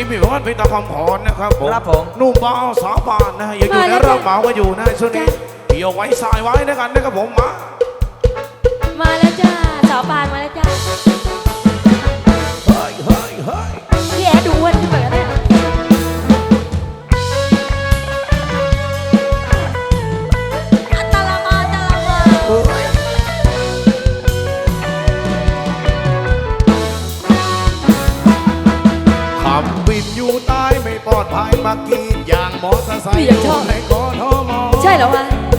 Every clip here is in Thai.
นี้พี่วัดพี่ตาคำพรนะครับผมครับผมหนุ่มบ่าวสาวบ้านนะอย่าอยู่ในร่างเบาก็อยู่นะช่วงนี้เดี๋ยวไว้สายไว้ด้วยกันนะครับผมมามา ปลอดภัยมากินอย่างมอเตอร์ไซค์อยู่ในกทมใช่เหรอวะ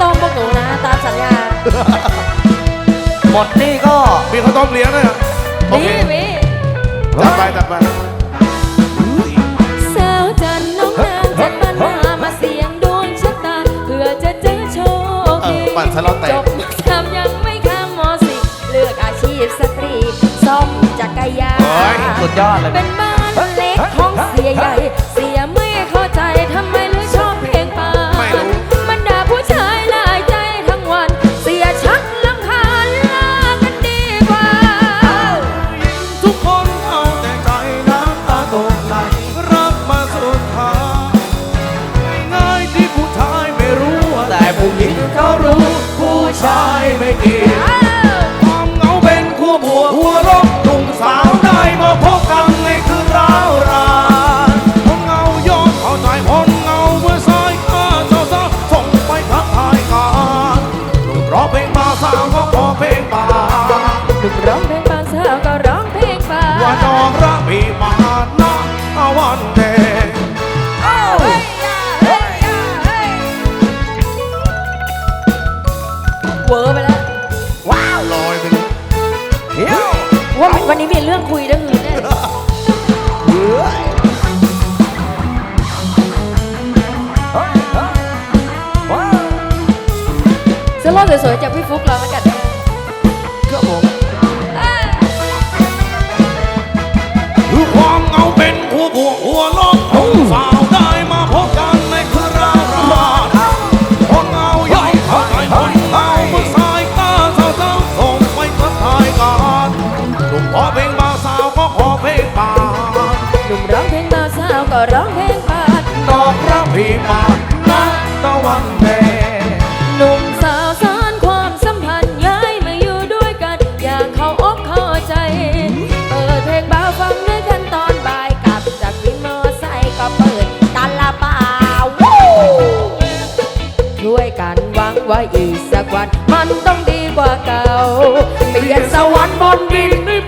ต้มพวกหนูนะ ตามสัญญาหมดนี่ก็มีข้าวต้มเลี้ยงด้วยเหรอโอเคนี่พี่ตัดไปตัดไปสาวจันน้องนางจันบ้านนามาเสียงดวงชะตาเพื่อจะเจอโชคเอดีอปั่นสล็อตแตจกบมสามยังไม่ข้ามมสิเลือกอาชีพสตรีซ่อมจักรยานสุดยอดเลย เป็นบ้า แว่าวันนี้มีเรื่องคุยเรื่องอื่นแน่เฮ้ยเสื้อรอดสวยๆจากพี่ฟุกเราแล้วกัน เพลงบ่าวสาวก็ขอเพลงบาหนุ่มร้องเพลงบางสาวก็ร้องเพลงป่าดอกรักพี่มานะตะวันเดย์หนุ่มสาวสารความสัมพันธ์ย้ายมาอยู่ด้วยกัน อยากเข้าอกเข้าใจ เปิดเพลงเบาฟังด้วยกันตอนบ่ายกลับจากวินมอไซค์ก็เปิดตาลาป่าวู้ช่วยกันหวังว่าอีกสักวัน มันต้องดีกว่าเก่าเปลี่ยนสวรรค์บนดินดาว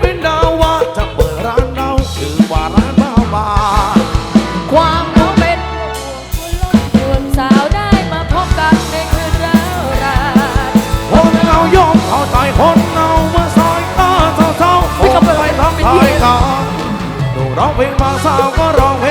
เพลงบางสาวก็ร้องเพลง